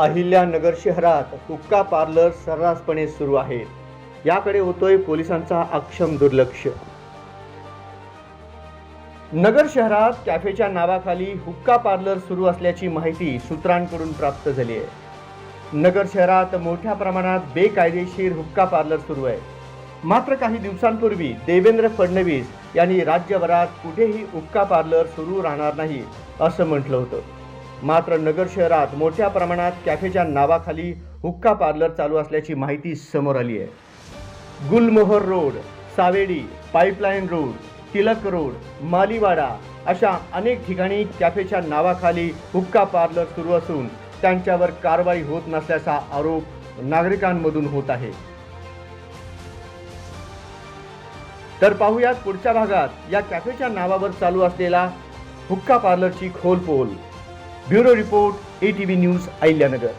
अहिल्यानगर शहरात हुक्का पार्लर सर्रासपणे सुरू आहेत याकडे होतोय पोलिसांचा अक्षम दुर्लक्ष. नगर शहरात कॅफेच्या नावाखाली हुक्का पार्लर सुरू असल्याची माहिती सूत्रांकडून प्राप्त झाली आहे. नगर शहरात मोठ्या प्रमाणात बेकायदेशीर हुक्का पार्लर सुरू आहे. मात्र काही दिवसांपूर्वी देवेंद्र फडणवीस यांनी राज्यभरात कुठेही हुक्का पार्लर सुरू राहणार नाही असं म्हटलं होतं. मात्र नगर शहरात मोठ्या प्रमाणात कॅफेच्या नावाखाली हुक्का पार्लर चालू असल्याची माहिती समोर आली आहे. Gulmohar road Savedi pipeline road Tilak road Maliwada अशा अनेक ठिकाणी कॅफेच्या नावाखाली हुक्का पार्लर सुरू असून त्यांच्यावर कारवाई होत नसल्याचा आरोप नागरिकांमधून होत आहे. तर पाहूयात पुढच्या भागात या कॅफेच्या नावावर चालू असलेला हुक्का पार्लरची खोल pole bureau report A T V news Ahilyanagar